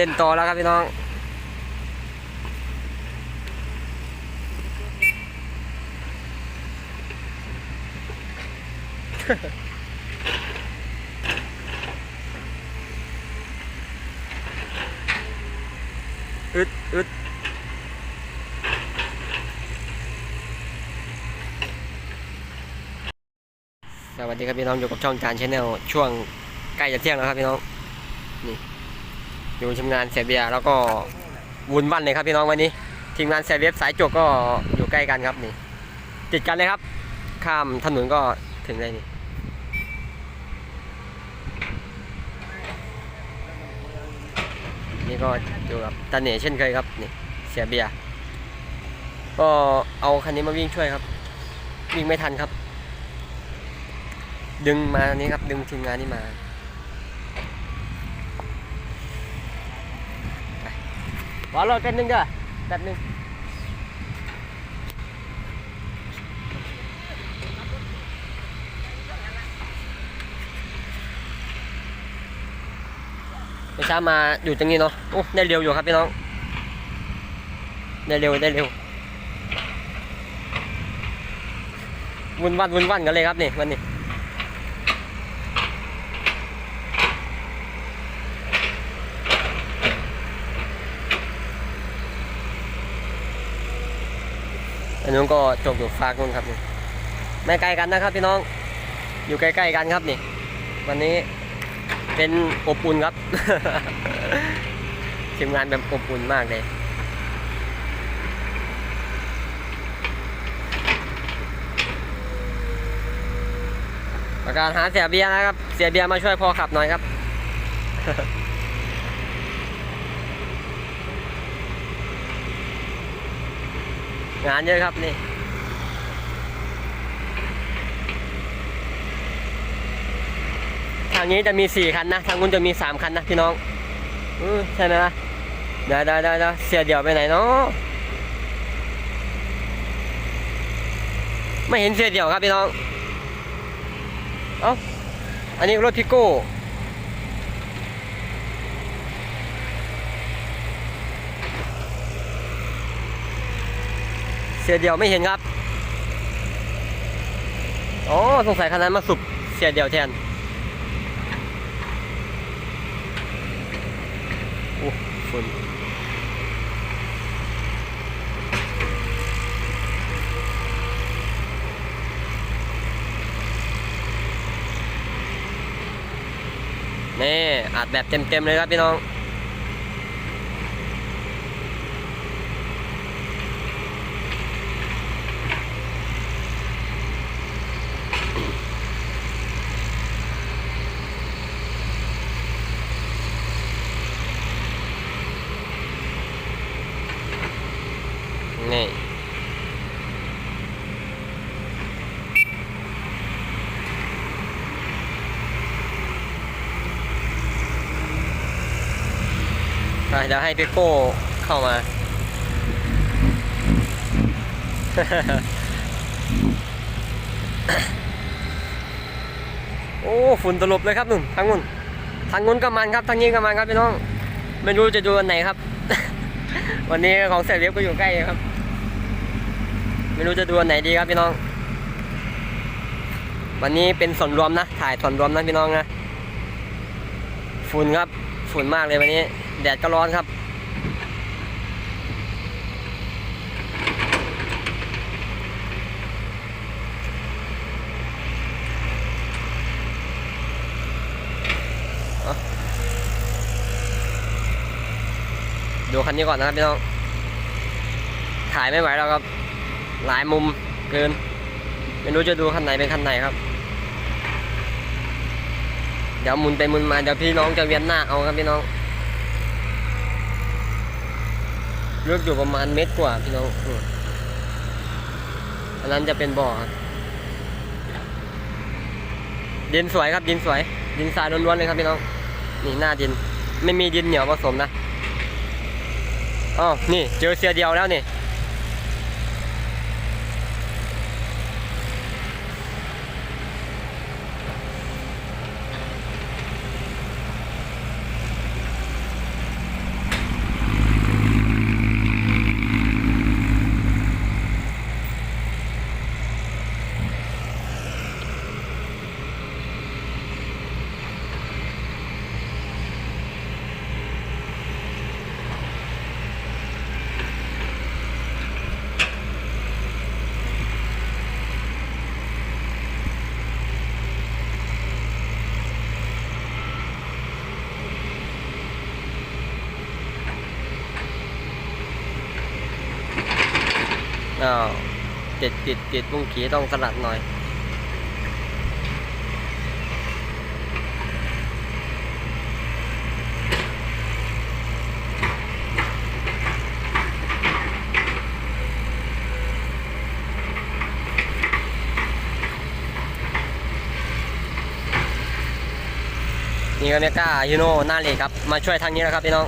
ล่นต่อแล้วครับพี่น้อง อึดอึดสวัสดีครับพี่น้องอยู่กับช่องจานชาแนลช่วงใกล้จะเที่ยงแล้วครับพี่น้องนี่ อยู่ทีมงานเสเบียแล้วก็วุ่นวันเลยครับพี่น้องวันนี้ ทีมงานเสียเว็บสายจกก็อยู่ใกล้กันครับนี่ติดกันเลยครับ ข้ามถนนก็ถึงได้นี่นี่ก็อยู่กับตาเหน่เช่นเคยครับนี่เสียเบียก็เอาคันนี้มาวิ่งช่วยครับ วิ่งไม่ทันครับ ดึงมานี้ครับ ดึงทีมงานนี้มาไป รอรอแป๊บนึงเด้อแป๊บนึงไม่ช้ามาอยู่ตรงนี้เนาะโอ้ได้เร็วอยู่ครับพี่น้อง ได้เร็วได้เร็ววุ่นวันวุ่นวันกันเลยครับนี่วันนี้ นนู้นก็จกอยู่ฝากนู้นครับนี่ไม่ไกลกันนะครับพี่น้องอยู่ใกล้ๆกันครับนี่ วันนี้เป็นอบอุ่นครับทีมงานแบบอบอุ่นมากเลยประกาศหาเสียเบียร์นะครับ เสียเบียร์มาช่วยพอขับหน่อยครับ งานเยอะครับนี่ทางนี้จะมีสี่คันนะทางนู้นจะมีสามคันนะพี่น้องอใช่ไหมล่ะเดี๋ยวเดี๋ยวเดี๋ยวเดี๋ยวเสียเดี่ยวไปไหนเนาะไม่เห็นเสียเดี่ยวครับพี่น้อง เอ้าอันนี้รถพิโก้ เสียเดียวไม่เห็นครับอ๋อสงสัยคันนั้นมาสุบเสียเดียวแทนโอ้ฝุ่นนี่อัดแบบเต็มๆเลยครับพี่น้อง นี่ไปเดี๋ยวให้พี่โก้เข้ามา โอ้ฝุ่นตลบเลยครับนุ่นทางนุ่นทางนู้นก็มันครับทางนี้ก็มันครับพี่น้อง ไม่รู้จะดูอันไหนครับ วันนี้ของเสร็จเรียบก็อยู่ใกล้ครับ ไม่รู้จะดูอันไหนดีครับพี่น้อง วันนี้เป็นส่วนรวมนะ ถ่ายส่วนรวมนะพี่น้องนะฝุ่นครับฝุ่นมากเลยวันนี้ แดดก็ร้อนครับ ดูคันนี้ก่อนนะครับพี่น้อง ถ่ายไม่ไหวแล้วครับ หลายมุมเกิน ไม่รู้จะดูคันไหนเป็นคันไหนครับ เดี๋ยวมุนไปมุนมาเดี๋ยวพี่น้องจะเวียนหน้าเอาครับพี่น้องเลึกอยู่ประมาณเมตรกว่าพี่น้องอันนั้นจะเป็นบ่อครับดินสวยครับดินสวย ดินทรายล้วนๆเลยครับพี่น้อง นี่หน้าดิน ไม่มีดินเหนียวผสมนะ อ๋อนี่เจอเสียเดียวแล้วนี่ อ้าวติดติดติดบุ้งขีต้องสลัดหน่อยนี่ก็เมก้ายูโน่หน้าเหล็กครับ มาช่วยทางนี้แล้วครับพี่น้อง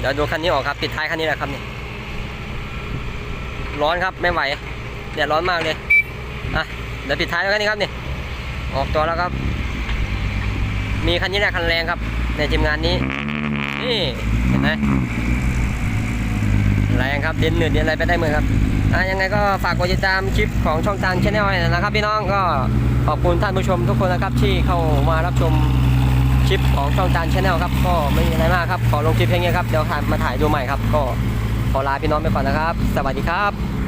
เดี๋ยวดูคันนี้ออกครับปิดท้ายคันนี้แหละครับนี่ร้อนครับไม่ไหวแดดร้อนมากเลยอะเดี๋ยวปิดท้ายแล้วกันนี่ครับนี่ออกตัวแล้วครับ มีคันนี้แหละคันแรงครับ ในทีมงานนี้ นี่เห็นไหมแรงครับเดินหนืดเดินอะไรไปได้เหมือนครับอะยังไงก็ฝากกดติดตามคลิปของช่องทางชแนลนะครับ พี่น้องก็ขอบคุณท่านผู้ชมทุกคนนะครับที่เข้ามารับชม คลิปของช่องจานชแนลครับ ก็ไม่มีอะไรมากครับ ขอลงคลิปเพียงนี้ครับ เดี๋ยวมาถ่ายดูใหม่ครับ ก็ขอลาพี่น้องไปก่อนนะครับ สวัสดีครับ